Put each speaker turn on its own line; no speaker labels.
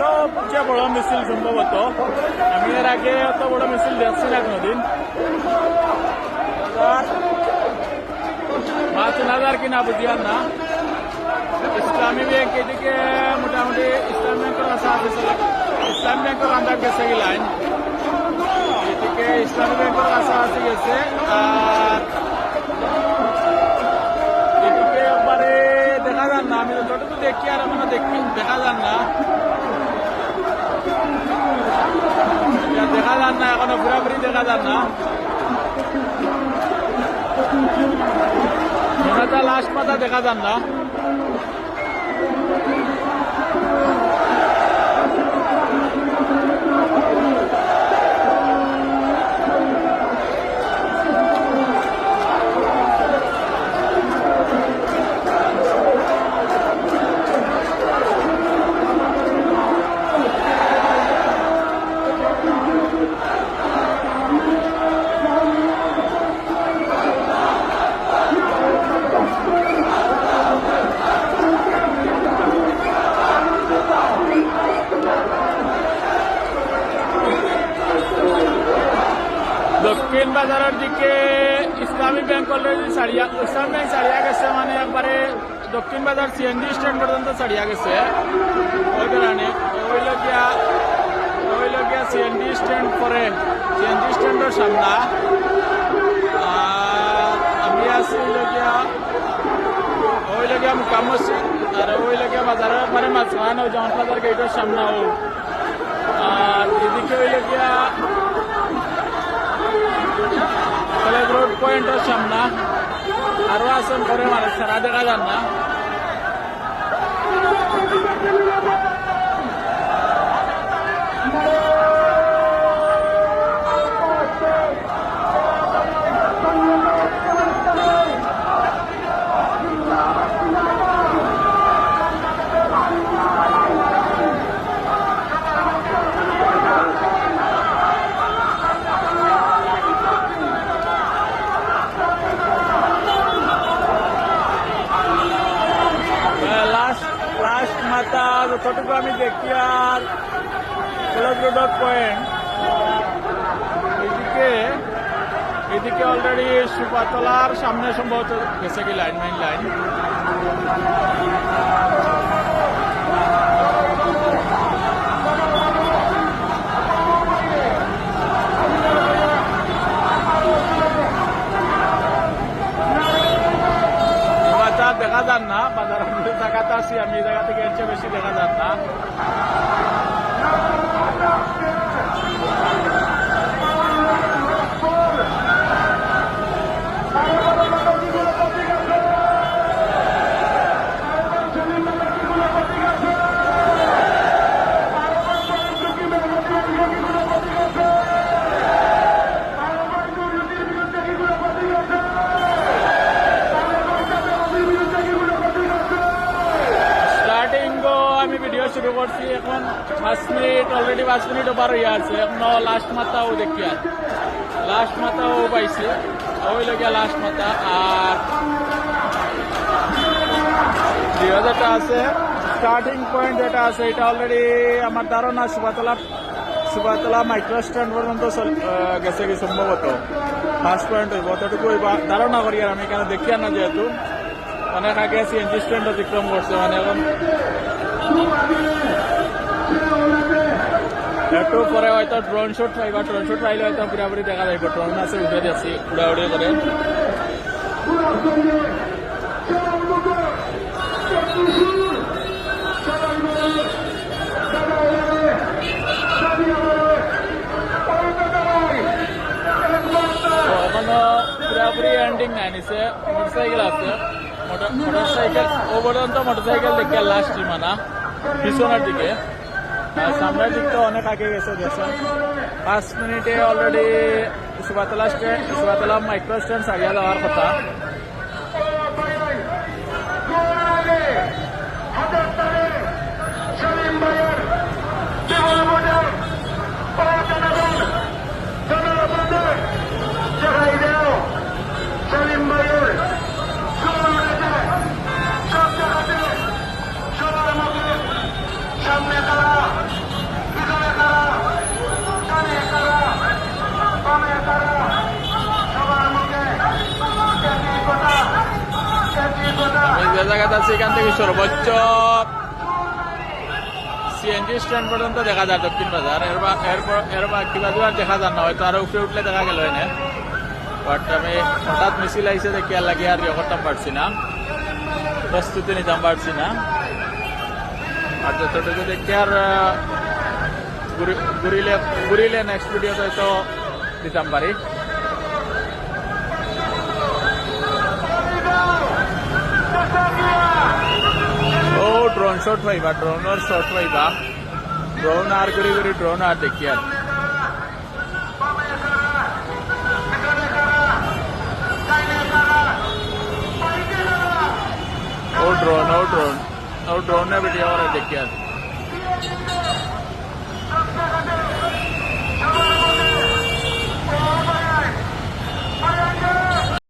সবচেয়ে বড় মিছিল সম্ভবত। আমি এর আগে অত বড় মিছিল দেখছি না কোনোদিন। পাঁচ হাজার কিনা বুঝিয়ার না। ইসলামী ব্যাংক এদিকে মোটামুটি ইসলাম ব্যাংকের আছে ইসলাম ব্যাংকের আন্দার গেছে লাইন। এদিকে ইসলামী ব্যাংকের আশা আছে গেছে। আর এদিকে দেখা যান না। আমি তো যতটুকু দেখি আর মানে দেখি, দেখা যান না এটা দেখা যান না এখনও দেখা যান না। জনতা লাস্ট পাতা দেখা যান না। দক্ষিণ বাজারের দিকে ইসলামী ব্যাংক অলরেডি ছাড়িয়া, ইসলাম ব্যাংক ছাড়িয়া গেছে মানে একবারে দক্ষিণ বাজার সিএনজি স্ট্যান্ড পর্যন্ত ছাড়িয়া গেছে। ওই কারণে ওইল গিয়া ওইল গিয়া সিএনজি স্ট্যান্ড পরে সিএনজি স্ট্যান্ডের সামনা আমি আছি ওইল গিয়া ওইল গিয়া মুকাম মসজিদ আর ওইল গিয়া বাজারের একবারে মাঝখান ও জামান বাজার গেটের সামনা ও আর এদিকে ওইল গিয়া কলেজ রোড পয়েন্টের সামনে আরও আসন করে মানে সারা দেখা যান না লাস্ট লাস্ট মাথা যতটুকু আমি দেখি আর রোড পয়েন্ট এদিকে এদিকে অলরেডি সুপাতলার সামনে সম্ভবত গেছে কি লাইন মাইন লাইন বাজার দেখা যান না বাজার আমাদের জায়গাতে আছি আমি এই জায়গা থেকে এর চেয়ে বেশি দেখা যান না স্টার্টিং আমি ভিডিও শুরু করছি, এখন পাঁচ মিনিট অলরেডি পাঁচ মিনিট ওভার হয়ে আছে। এখন লাস্ট মাথাও দেখি আর। লাস্ট মাথাও পাইছি। ওই লগিয়া লাস্ট মাথা, আর দুই হাজারটা আছে। স্টার্টিং পয়েন্ট যেটা আছে, এটা অলরেডি আমার ধারণা সুভাতলা সুভাতলা মাইক্রো স্ট্যান্ড পর্যন্ত গেছে কি সম্ভবত। ফার্স্ট পয়েন্ট হইব, অতটুকু ধারণা করি আর আমি এখানে দেখি না যেহেতু। অনেক আগে সিএনজি স্ট্যান্ড অতিক্রম করছে মানে এখন একটু পরে হয়তো ড্রোন শুট পাইবা ড্রোন শুট পাইলে হয়তো পুরাপুরি দেখা যাইব ড্রোন আছে, উঠে যাচ্ছি, উড়াউড়ি করে। পুরাপুরি এন্ডিং নাই, নিচে মোটরসাইকেল আছে। মোটরসাইকেল ও পর্যন্ত মোটরসাইকেল দেখে লাস্ট সীমানা পিছনের দিকে। সামনের দিক তো অনেক আগে গেছে, দেখছেন? পাঁচ মিনিটে already Subatola stand Subatola micro stand সারিয়া যাওয়ার কথা
সামনে তারা
যে জায়গাতে থেকে সর্বোচ্চ সিএনজি স্ট্যান্ড পর্যন্ত দেখা যায় দক্ষিণ বাজার। এর বা- এরপর এর বাকি দেখা যায় না, হয়তো আরও উপরে উঠলে দেখা গেল এনে। বাট আমি হঠাৎ মিছিল আইসে দেখি আর লাগে আর করতাম পারছি না। প্রস্তুতি নিতাম পারছি না। আর যতটুকু দেখি আর ঘুরিলে ঘুরিলে নেক্সট ভিডিওতে হয়তো দিতাম পারি ও ড্রোন শট পাইবা ড্রোনের শট পাইবা ড্রোন আর ঘুরি ঘুরি ড্রোন আর দেখি আর ও ড্রোন ও ড্রোন ও ড্রোনের ভিডিও আর দেখি আর